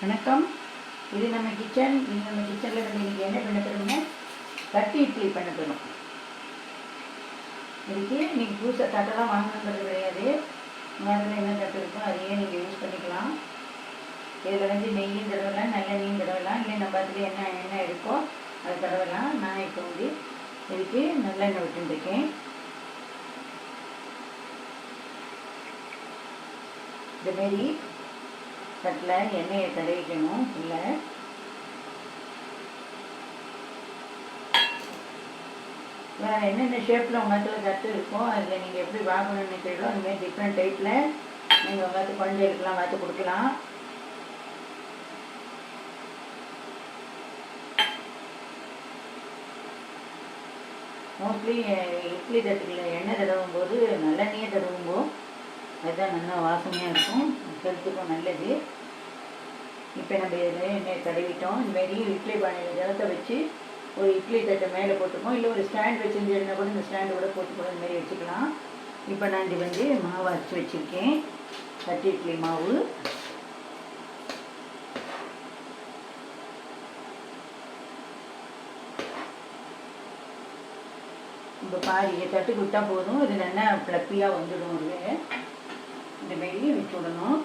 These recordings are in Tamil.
வணக்கம். இது நம்ம கிச்சன் நீங்கள் நம்ம கிச்சனில் நம்ம இன்றைக்கி என்ன பண்ண போகிறோம்னா தட்டி இட்லி பண்ண போகிறோம் இதுக்கு நீங்கள் புதுசாக தட்டெல்லாம் வாங்கணுங்கிறது கிடையாது. அதில் என்ன தட்டு இருக்கோ அதையே நீங்கள் யூஸ் பண்ணிக்கலாம். இதில் வந்து நெய்யும் தடவலாம் நல்லெண்ணையும் தடவலாம் இல்லை நம்ம அதில் என்ன எண்ணெய் இருக்கோ அதை தடவலாம். நான் இப்போ வந்து இதுக்கு நல்லெண்ணெய் விட்டுருக்கேன் இதுமாரி தட்டில் எண்ணெயை தடவிக்கணும். இல்லை. வேறு என்னென்ன ஷேப்பில் உங்கள் கற்று தட்டு இருக்கோ அதில் நீங்கள் எப்படி வாங்கணும்னு நினைக்கிறீங்களோ மாதிரி டிஃப்ரெண்ட் டைப்பில் நீங்கள் உங்கள் குழந்தை எடுக்கலாம் வாத்து கொடுக்கலாம். மோஸ்ட்லி இட்லி தட்டுக்கில் எண்ணெய் தடவும் போது நல்லெண்ணெயே தடவும்போ அதுதான் நல்லா வாசனையாக இருக்கும். ஹெல்த்துக்கும் நல்லது. இப்போ நம்ம இதில் எண்ணெய் தடவிட்டோம். இதுமாரி இட்லி பானை ஜலத்தை வச்சு ஒரு இட்லி தட்டை மேலே போட்டுப்போம் இல்லை ஒரு ஸ்டாண்ட் வச்சுருந்தேன்னா கூட இந்த ஸ்டாண்டு கூட போட்டு கூட இந்தமாரி வச்சுக்கலாம். இப்போ நான் இது வந்து மாவு அரைச்சி வச்சுருக்கேன். தட்டு இட்லி மாவு. இப்போ பாதி தட்டு கொடுத்தா போதும். இது நல்லா ஃப்ளப்பியாக வந்துடும். ஒரு இந்த மாரி வச்சு விடணும்.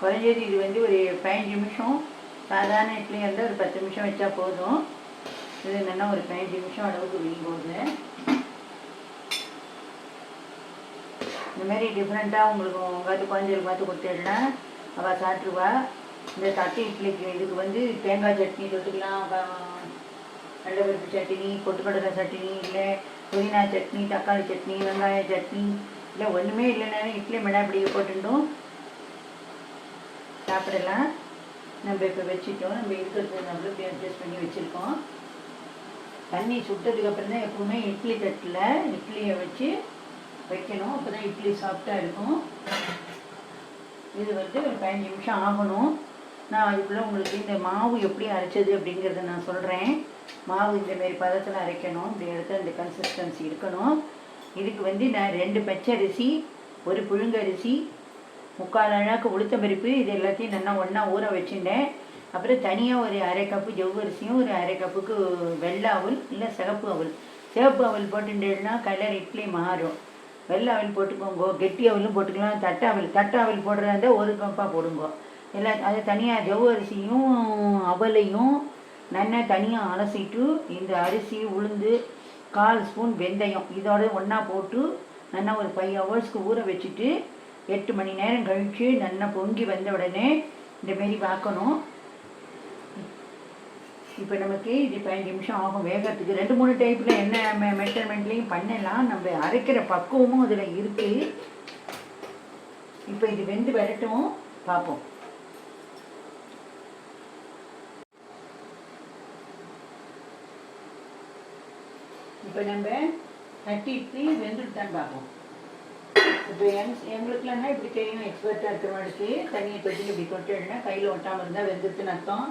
குறைஞ்சது இது வந்து ஒரு பதினஞ்சு நிமிஷம். சாதாரண இட்லி இருந்தால் ஒரு பத்து நிமிஷம் வச்சா போதும். இது என்னென்னா ஒரு பதினஞ்சு நிமிஷம் அளவுக்கு வீங்கும்போது இந்த மாதிரி டிஃப்ரெண்ட்டாக உங்களுக்கு உங்காத்து குழந்தைகளுக்கு பார்த்து கொடுத்துடனா அவள் சாப்பிட்ருவா. இந்த தட்டு இட்லிக்கு இதுக்கு வந்து தேங்காய் சட்னி தொட்டுக்கலாம். கடலைப்பருப்பு சட்னி பொட்டுக்கடலை சட்னி இல்லை புதினா சட்னி தக்காளி சட்னி வெங்காய சட்னி இல்லை ஒன்றுமே இல்லைனாலும் இட்லி மிடாப்பிடியை போட்டுட்டோம். சாப்பிடலாம் நம்ம இப்போ வச்சுட்டோம். நம்ம இருக்கிறது நம்மளும் இப்படி அட்ஜஸ்ட் பண்ணி வச்சுருக்கோம். தண்ணி சுட்டதுக்கப்புறம் தான் எப்பவுமே இட்லி தட்டில் இட்லியை வச்சு வைக்கணும். அப்போ தான் இட்லி சாஃப்டாக இருக்கும். இது வந்து ஒரு பதினஞ்சு நிமிஷம் ஆகணும். நான் அதுக்குள்ளே உங்களுக்கு இந்த மாவு எப்படி அரைச்சது அப்படிங்கிறத நான் சொல்கிறேன் மாவு இந்தமாரி பதத்தில் அரைக்கணும். இப்படி எடுத்து அந்த கன்சிஸ்டன்சி இருக்கணும். இதுக்கு வந்து நான் ரெண்டு பச்சரிசி ஒரு புழுங்கரிசி முக்கால் அழாக்கு உளுத்தம்பருப்பு இது எல்லாத்தையும் நல்லா ஒன்றா ஊற வச்சுட்டேன். அப்புறம் தனியாக ஒரு அரை கப்பு ஜவ்வரிசியும் ஒரு அரை கப்புக்கு வெள்ளை அவல் இல்லை சிகப்பு அவல். சிவப்பு அவல் போட்டுட்டேன்னா கலர் இட்லி மாறும். வெள்ளை அவல் போட்டுக்கோங்க கெட்டி அவலும் போட்டுக்கலாம் தட்டை அவல். தட்டை அவல் போடுறதா இருந்தால் ஒரு கப்பாக போடுங்க. எல்லா அது தனியாக ஜவ்வரிசியும் அவலையும் நல்லா தனியாக அலசிட்டு இந்த அரிசி உளுந்து கால் ஸ்பூன் வெந்தயம் இதோட ஒன்றா போட்டு நல்லா ஒரு ஃபைவ் ஹவர்ஸ்க்கு ஊற வச்சுட்டு எட்டு மணி நேரம் கழித்து நல்லா பொங்கி வந்த உடனே இந்தமாரி பார்க்கணும். இப்போ நமக்கு இது பதினஞ்சு நிமிஷம் ஆகும். வேகத்துக்கு ரெண்டு மூணு டைப்பில் என்ன மெஷர்மெண்ட்லேயும் பண்ணலாம். நம்ம அரைக்கிற பக்குவமும் அதில் இருக்குது இப்போ இது வெந்து வரட்டும். பார்ப்போம். இப்போ நம்ம தட்டி வெந்துட்டு தான் பார்ப்போம். இப்போ எங் எங்களுக்குலன்னா இப்படி தெரியும் எக்ஸ்பர்ட்டாக இருக்கிறவங்களுக்கு தண்ணியை தொட்டி இப்படி கொட்டிடுனா கையில் ஒட்டாமல் இருந்தால் வெந்துட்டுன்னு அர்த்தம்.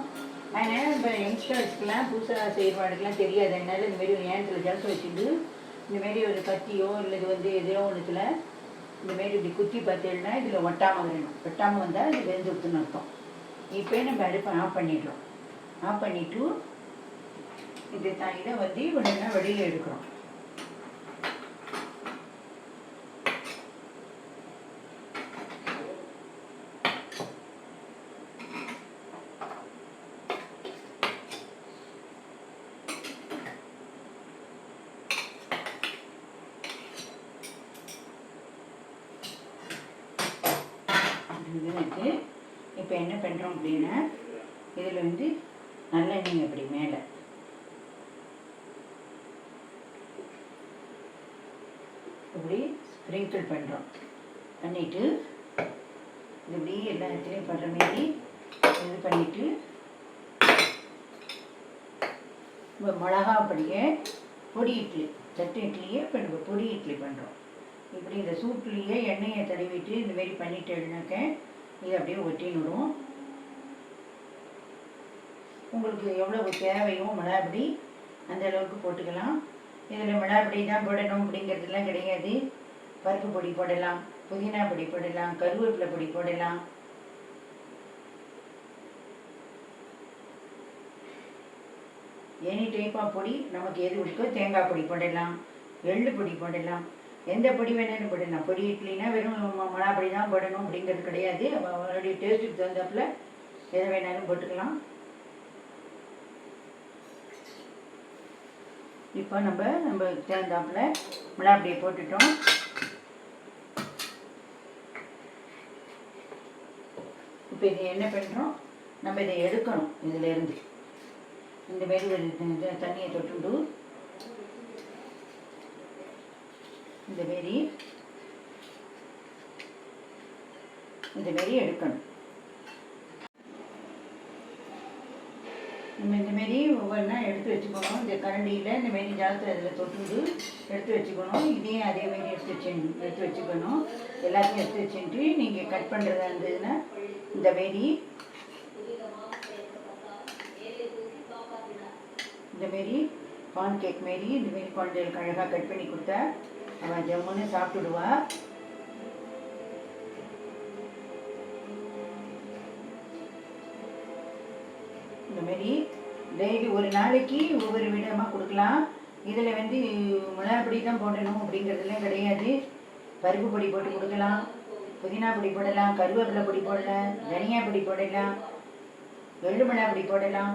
அதனால் இப்போ யங்ஸ்டர்ஸ்க்குலாம் புதுசாக செய்கிறவாடுக்கெலாம் தெரியாது. அதனால இந்த மாதிரி ஒரு ஏனத்தில் ஜலசம் வச்சுட்டு இந்தமாரி ஒரு கத்தியோ இல்லை இது வந்து எதையோ ஒன்றுத்தில் இந்தமாரி இப்படி குத்தி பார்த்தேன்னா இதில் ஒட்டாமல் வேணும் ஒட்டாமல் வந்தால் இது வெந்து அர்த்தம். இப்போ நம்ம அடுப்பை ஆஃப் பண்ணிடுறோம். ஆஃப் பண்ணிவிட்டு இது தான் இதை வந்து உடனே வெளியில் எடுக்கிறோம். இது இப்போ என்ன பண்ணுறோம் அப்படின்னா இதில் வந்து நல்லெண்ணெய் அப்படி மேலே. இப்படி ஸ்ப்ரிங்கிள் பண்ணுறோம் பண்ணிவிட்டு இது இப்படி எல்லா இடத்துலையும் படுற மாரி இது பண்ணிவிட்டு இப்போ மிளகா பொடியை பொடி இட்லி தட்டு இட்லியே இப்போ நம்ம பொடி இட்லி பண்ணுறோம் இப்படி இந்த சூட்லேயே எண்ணெயை தடவிட்டு இந்த மாதிரி பண்ணிட்டேன்னாக்க இதை அப்படியே ஒட்டினுடும் உங்களுக்கு எவ்வளவு தேவையோ மிளகாப்படி அந்த அளவுக்கு போட்டுக்கலாம். இதில் மிளகாப்படி தான் போடணும் அப்படிங்கிறதுலாம் கிடையாது. பருப்பு பொடி போடலாம் புதினா பொடி போடலாம் கருவேப்பிலை பொடி போடலாம். எனி டைப் ஆஃப் பொடி நமக்கு எது இருக்கோ தேங்காய் பொடி போடலாம் எள்ளு பொடி போடலாம். எந்த பொடி வேணாலும் போடணும் பொடி இட்லினா வெறும் ம- தான் போடணும் அப்படிங்கிறது கிடையாது. அவ- டேஸ்ட்டுக்கு தகுந்தாப்பில் எதை வேணாலும் போட்டுக்கலாம். இப்போ நம்ம நம்ம தகுந்தாப்பில் மிளகாப்படியை போட்டுட்டோம். இப்போ இதை என்ன பண்ணுறோம் நம்ம இதை எடுக்கணும் இதிலேருந்து இந்த மாரி ஒரு தண்ணியை தொட்டுண்டு. இந்த மாரி. இந்த மாரி எடுக்கணும். நம்ம இந்த மாரி ஒவ்வொன்றா எடுத்து வச்சுக்கணும். இந்த கரண்டியில் இந்த மாரி ஜலத்தில் இதில் தொட்டுட்டு எடுத்து வச்சுக்கணும். இதையும் அதே மாதிரி எடுத்து வச்சு எடுத்து வச்சுக்கணும். எல்லாத்தையும் எடுத்து வச்சுட்டு நீங்கள் கட் பண்ணுறதா இருந்ததுன்னா இந்த மாரி. இந்த மாரி கேக் மாரி இந்தமாரி குழந்தைகளுக்கு அழகாக கட் பண்ணி கொடுத்தா அவன் ஜம்முன்னு சாப்பிட்டுடுவா. இந்த மாதிரி டெய்லி ஒரு நாளைக்கு ஒவ்வொரு விதமாக கொடுக்கலாம். இதில் வந்து மிளகா பொடி தான் போடணும் அப்படிங்கிறதுலாம் கிடையாது. பருப்பு பொடி போட்டு கொடுக்கலாம். புதினா பொடி போடலாம் கருவேப்பிலை பொடி போடலாம் தனியா பொடி போடலாம் வெள்ளுமிளா பொடி போடலாம்.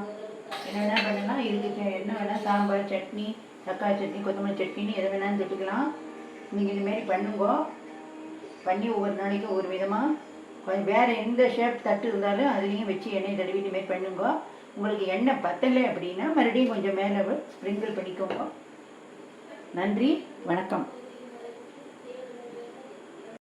என்ன வேணால் பண்ணலாம். இதுக்கு என்ன வேணால் சாம்பார் சட்னி தக்காளி சட்னி கொத்தமல்லி சட்னின்னு எதை வேணாலும் தொட்டுக்கலாம். நீங்கள் இதுமாரி பண்ணுங்க. பண்ணி ஒவ்வொரு நாளைக்கு ஒவ்வொரு விதமாக கொஞ்சம் வேறு எந்த ஷேப் தட்டு இருந்தாலும் அதுலேயும் வச்சு எண்ணெய் தடவி இந்தமாரி பண்ணுங்க. உங்களுக்கு எண்ணெய் பத்தலை அப்படின்னா மறுபடியும் கொஞ்சம் மேலே ஸ்ப்ரிங்கிள் பண்ணிக்கோங்க. நன்றி வணக்கம்.